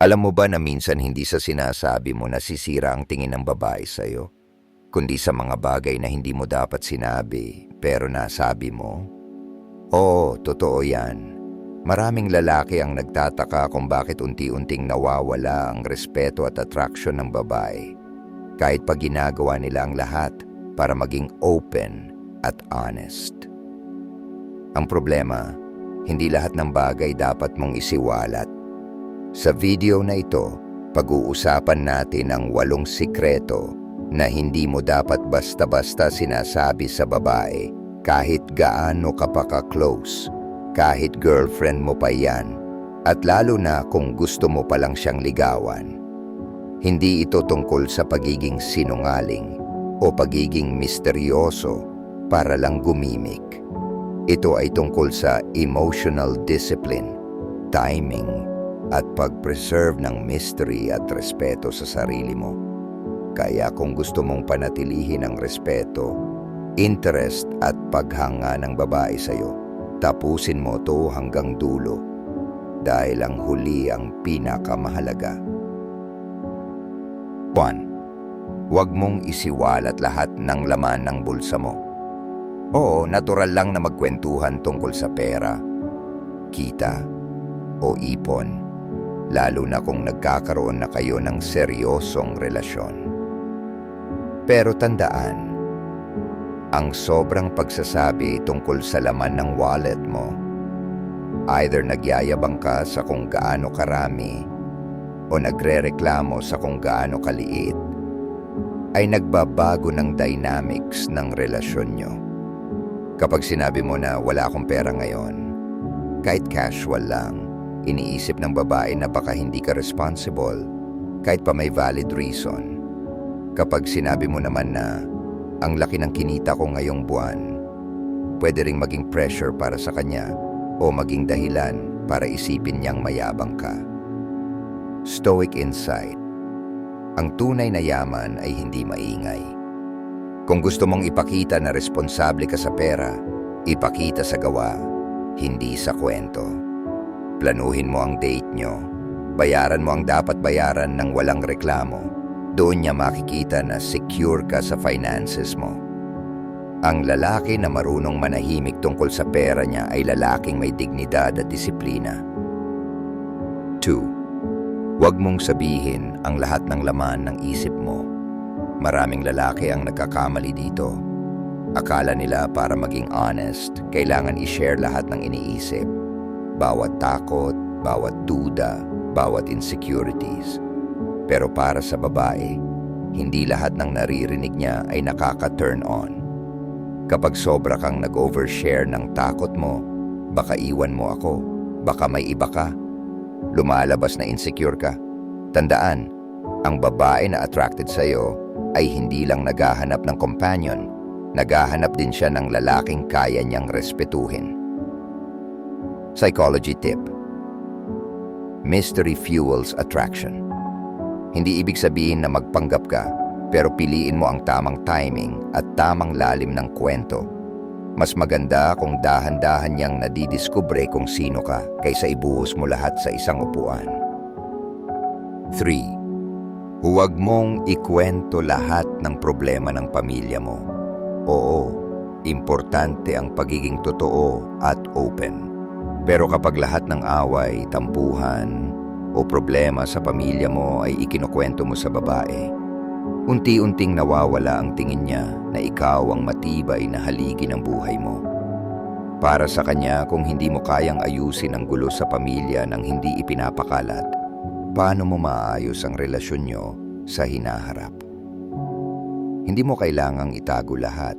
Alam mo ba na minsan hindi sa sinasabi mo nasisira ang tingin ng babae sa'yo, kundi sa mga bagay na hindi mo dapat sinabi pero nasabi mo? Oo, totoo yan. Maraming lalaki ang nagtataka kung bakit unti-unting nawawala ang respeto at attraction ng babae kahit pa ginagawa nila ang lahat para maging open at honest. Ang problema, hindi lahat ng bagay dapat mong isiwalat. Sa video na ito, pag-uusapan natin ang walong sikreto na hindi mo dapat basta-basta sinasabi sa babae kahit gaano ka pa ka-close, kahit girlfriend mo pa yan, at lalo na kung gusto mo palang siyang ligawan. Hindi ito tungkol sa pagiging sinungaling o pagiging misteryoso para lang gumimik. Ito ay tungkol sa emotional discipline, timing, at pag-preserve ng mystery at respeto sa sarili mo. Kaya kung gusto mong panatilihin ang respeto, interest at paghanga ng babae sa'yo, tapusin mo to hanggang dulo dahil ang huli ang pinakamahalaga. 1. Huwag mong isiwalat lahat ng laman ng bulsa mo. Oo, natural lang na magkwentuhan tungkol sa pera, kita, o ipon, lalo na kung nagkakaroon na kayo ng seryosong relasyon. Pero tandaan, ang sobrang pagsasabi tungkol sa laman ng wallet mo, either nagyayabang ka sa kung gaano karami o nagrereklamo sa kung gaano kaliit, ay nagbabago ng dynamics ng relasyon nyo. Kapag sinabi mo na wala akong pera ngayon, kahit casual lang, iniisip ng babae na baka hindi ka responsible, kahit pa may valid reason. Kapag sinabi mo naman na ang laki ng kinita ko ngayong buwan, pwede ring maging pressure para sa kanya o maging dahilan para isipin niyang mayabang ka. Stoic insight. Ang tunay na yaman ay hindi maingay. Kung gusto mong ipakita na responsable ka sa pera, ipakita sa gawa, hindi sa kwento. Planuhin mo ang date nyo. Bayaran mo ang dapat bayaran ng walang reklamo. Doon niya makikita na secure ka sa finances mo. Ang lalaki na marunong manahimik tungkol sa pera niya ay lalaking may dignidad at disiplina. 2. Huwag mong sabihin ang lahat ng laman ng isip mo. Maraming lalaki ang nagkakamali dito. Akala nila para maging honest, kailangan i-share lahat ng iniisip. Bawat takot, bawat duda, bawat insecurities. Pero para sa babae, hindi lahat ng naririnig niya ay nakaka-turn on. Kapag sobra kang nag-overshare ng takot mo, baka iwan mo ako, baka may iba ka, lumalabas na insecure ka. Tandaan, ang babae na attracted sa'yo ay hindi lang naghahanap ng companion, naghahanap din siya ng lalaking kaya niyang respetuhin. Psychology tip Mystery fuels attraction. Hindi ibig sabihin na magpanggap ka, pero piliin mo ang tamang timing at tamang lalim ng kwento. Mas maganda kung dahan-dahan niyang nadidiskubre kung sino ka kaysa ibuhos mo lahat sa isang upuan. 3. Huwag mong ikwento lahat ng problema ng pamilya mo. Oo, importante ang pagiging totoo at open. Pero kapag lahat ng away, tampuhan, o problema sa pamilya mo ay ikinukwento mo sa babae, unti-unting nawawala ang tingin niya na ikaw ang matibay na haligi ng buhay mo. Para sa kanya kung hindi mo kayang ayusin ang gulo sa pamilya nang hindi ipinapakalat, paano mo maayos ang relasyon nyo sa hinaharap? Hindi mo kailangang itago lahat,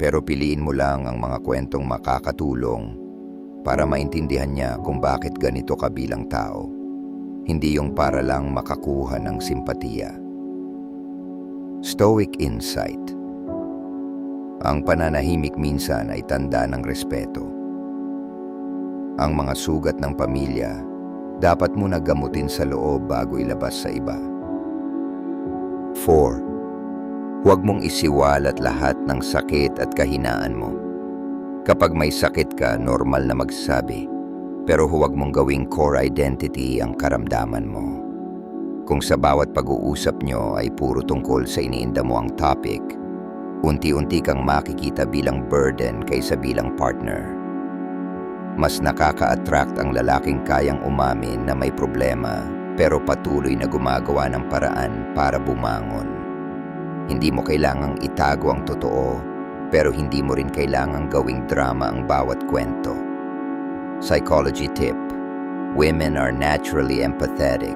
pero piliin mo lang ang mga kwentong makakatulong para maintindihan niya kung bakit ganito ka bilang tao hindi yung para lang makakuha ng simpatiya. Stoic Insight Ang pananahimik minsan ay tanda ng respeto. Ang mga sugat ng pamilya dapat mo gamutin sa loob bago ilabas sa iba. 4. Huwag mong isiwalat lahat ng sakit at kahinaan mo. Kapag may sakit ka, normal na magsabi. pero huwag mong gawing core identity ang karamdaman mo. Kung sa bawat pag-uusap nyo ay puro tungkol sa iniinda mo ang topic, unti-unti kang makikita bilang burden kaysa bilang partner. Mas nakaka-attract ang lalaking kayang umamin na may problema pero patuloy na gumagawa ng paraan para bumangon. Hindi mo kailangang itago ang totoo pero hindi mo rin kailangang gawing drama ang bawat kwento. Psychology tip, women are naturally empathetic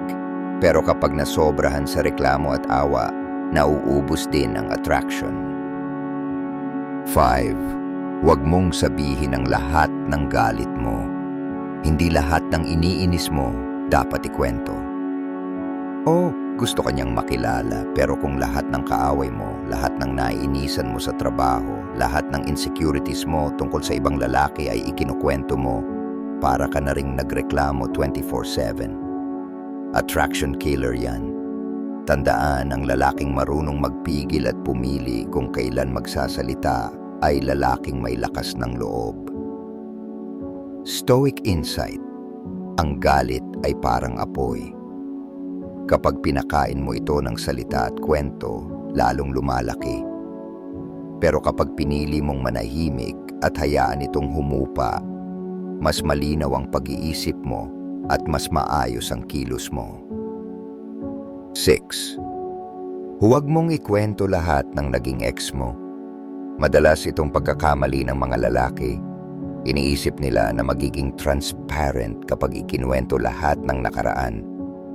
pero kapag nasobrahan sa reklamo at awa, nauubos din ang attraction. 5. Huwag mong sabihin ang lahat ng galit mo. Hindi lahat ng iniinis mo dapat ikwento. O gusto kanyang makilala pero kung lahat ng kaaway mo, lahat ng naiinisan mo sa trabaho, lahat ng insecurities mo tungkol sa ibang lalaki ay ikinukwento mo, para ka na ring nagreklamo 24-7. Attraction killer yan. Tandaan ang lalaking marunong magpigil at pumili kung kailan magsasalita ay lalaking may lakas ng loob. Stoic insight. Ang galit ay parang apoy. Kapag pinakain mo ito ng salita at kwento, lalong lumalaki. Pero kapag pinili mong manahimik at hayaan itong humupa, mas malinaw ang pag-iisip mo at mas maayos ang kilos mo. 6. Huwag mong ikwento lahat ng naging ex mo. Madalas itong pagkakamali ng mga lalaki. Iniisip nila na magiging transparent kapag ikinuwento lahat ng nakaraan.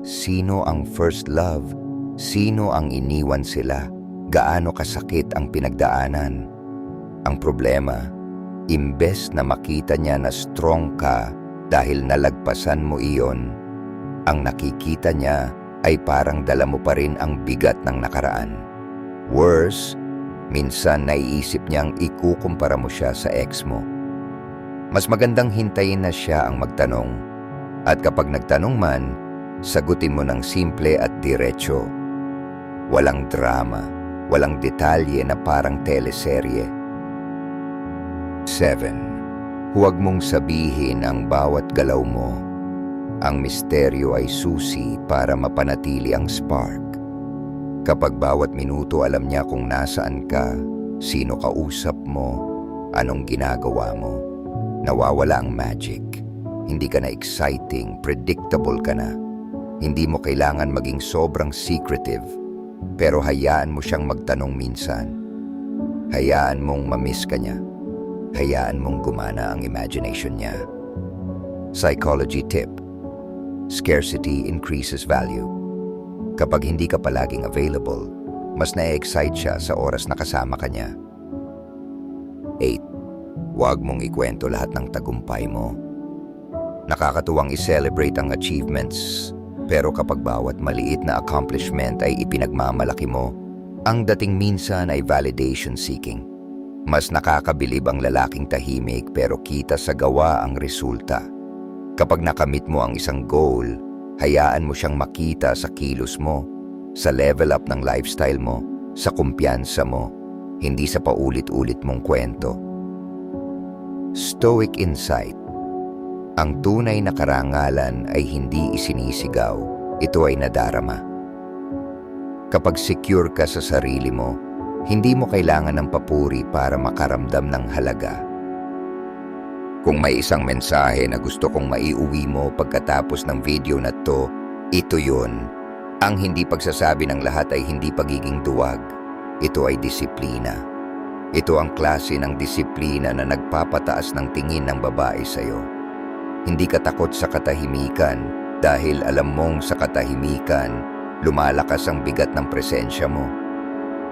Sino ang first love? Sino ang iniwan sila? Gaano kasakit ang pinagdaanan? Ang problema, imbes na makita niya na strong ka dahil nalagpasan mo iyon, ang nakikita niya ay parang dala mo pa rin ang bigat ng nakaraan. Worse, minsan naiisip niyang ikukumpara mo siya sa ex mo. Mas magandang hintayin na siya ang magtanong. At kapag nagtanong man, sagutin mo ng simple at diretso. Walang drama, walang detalye na parang teleserye. 7. Huwag mong sabihin ang bawat galaw mo. Ang misteryo ay susi para mapanatili ang spark. Kapag bawat minuto alam niya kung nasaan ka, sino kausap mo, anong ginagawa mo, nawawala ang magic. Hindi ka na exciting, predictable ka na. Hindi mo kailangan maging sobrang secretive, pero hayaan mo siyang magtanong minsan. Hayaan mong mamiss ka niya. Hayaan mong gumana ang imagination niya. Psychology tip. Scarcity increases value. Kapag hindi ka palaging available, mas na-excite siya sa oras na kasama ka niya. 8. Huwag mong ikwento lahat ng tagumpay mo. Nakakatuwang i-celebrate ang achievements, pero kapag bawat maliit na accomplishment ay ipinagmamalaki mo, ang dating minsan ay validation seeking. Mas nakakabilib ang lalaking tahimik pero kita sa gawa ang resulta. Kapag nakamit mo ang isang goal, hayaan mo siyang makita sa kilos mo, sa level up ng lifestyle mo, sa kumpiyansa mo, hindi sa paulit-ulit mong kwento. Stoic insight. Ang tunay na karangalan ay hindi isinisigaw, ito ay nadarama. Kapag secure ka sa sarili mo, hindi mo kailangan ng papuri para makaramdam ng halaga. Kung may isang mensahe na gusto kong maiuwi mo pagkatapos ng video na to, ito yun. Ang hindi pagsasabi ng lahat ay hindi pagiging duwag. Ito ay disiplina. Ito ang klase ng disiplina na nagpapataas ng tingin ng babae sa'yo. Hindi ka takot sa katahimikan dahil alam mong sa katahimikan, lumalakas ang bigat ng presensya mo.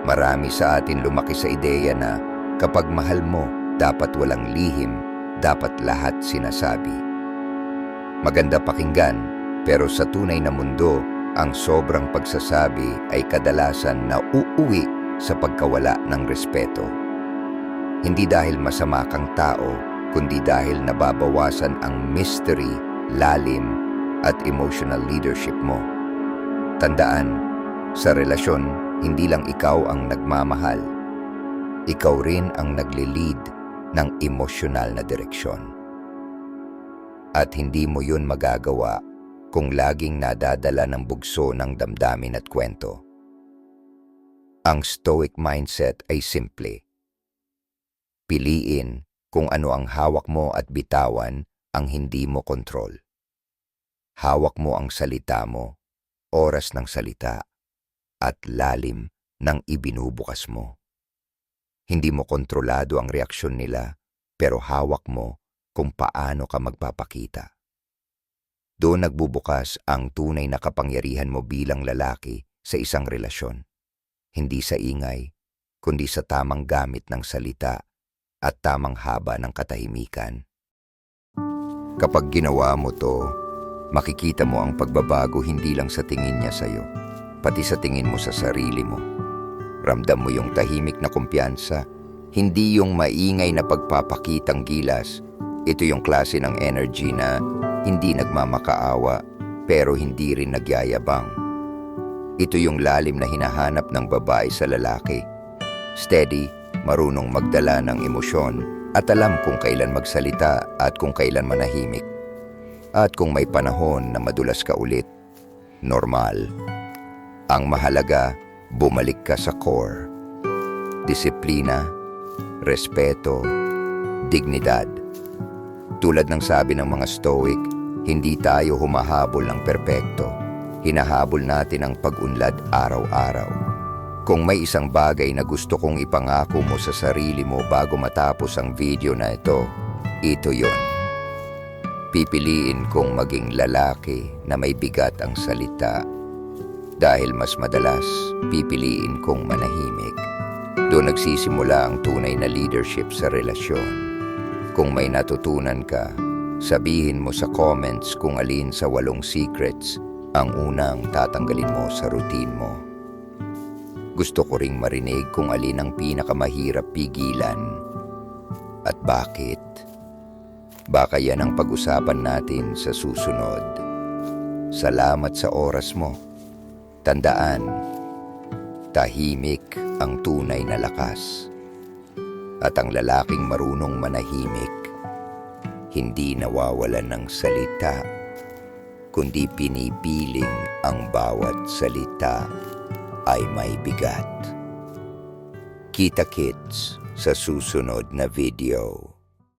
Marami sa atin lumaki sa ideya na kapag mahal mo, dapat walang lihim, dapat lahat sinasabi. Maganda pakinggan, pero sa tunay na mundo, ang sobrang pagsasabi ay kadalasan na uuwi sa pagkawala ng respeto. Hindi dahil masama kang tao, kundi dahil nababawasan ang mystery, lalim, at emotional leadership mo. Tandaan, sa relasyon, hindi lang ikaw ang nagmamahal. Ikaw rin ang nagli-lead ng emosyonal na direksyon. At hindi mo yun magagawa kung laging nadadala ng bugso ng damdamin at kwento. Ang stoic mindset ay simple. Piliin kung ano ang hawak mo at bitawan ang hindi mo kontrol. Hawak mo ang salita mo, oras ng salita, at lalim ng ibinubukas mo. Hindi mo kontrolado ang reaksyon nila, pero hawak mo kung paano ka magpapakita. Doon nagbubukas ang tunay na kapangyarihan mo bilang lalaki sa isang relasyon. Hindi sa ingay, kundi sa tamang gamit ng salita at tamang haba ng katahimikan. Kapag ginawa mo to, makikita mo ang pagbabago hindi lang sa tingin niya sa'yo, pati sa tingin mo sa sarili mo. Ramdam mo yung tahimik na kumpiyansa, hindi yung maingay na pagpapakitang gilas. Ito yung klase ng energy na hindi nagmamakaawa pero hindi rin nagyayabang. Ito yung lalim na hinahanap ng babae sa lalaki. Steady, marunong magdala ng emosyon at alam kung kailan magsalita at kung kailan manahimik. At kung may panahon na madulas ka ulit, normal. Ang mahalaga, bumalik ka sa core. Disiplina, respeto, dignidad. Tulad ng sabi ng mga stoic, hindi tayo humahabol ng perpekto. Hinahabol natin ang pag-unlad araw-araw. Kung may isang bagay na gusto kong ipangako mo sa sarili mo bago matapos ang video na ito, ito yon. Pipiliin kong maging lalaki na may bigat ang salita. Dahil mas madalas, pipiliin kong manahimik. Doon nagsisimula ang tunay na leadership sa relasyon. Kung may natutunan ka, sabihin mo sa comments kung alin sa walong secrets ang unang tatanggalin mo sa routine mo. Gusto ko ring marinig kung alin ang pinakamahirap pigilan at bakit. Baka yan ang pag-usapan natin sa susunod. Salamat sa oras mo. Tandaan, tahimik ang tunay na lakas. At ang lalaking marunong manahimik, hindi nawawalan ng salita, kundi pinipiling ang bawat salita ay may bigat. Kita kits sa susunod na video.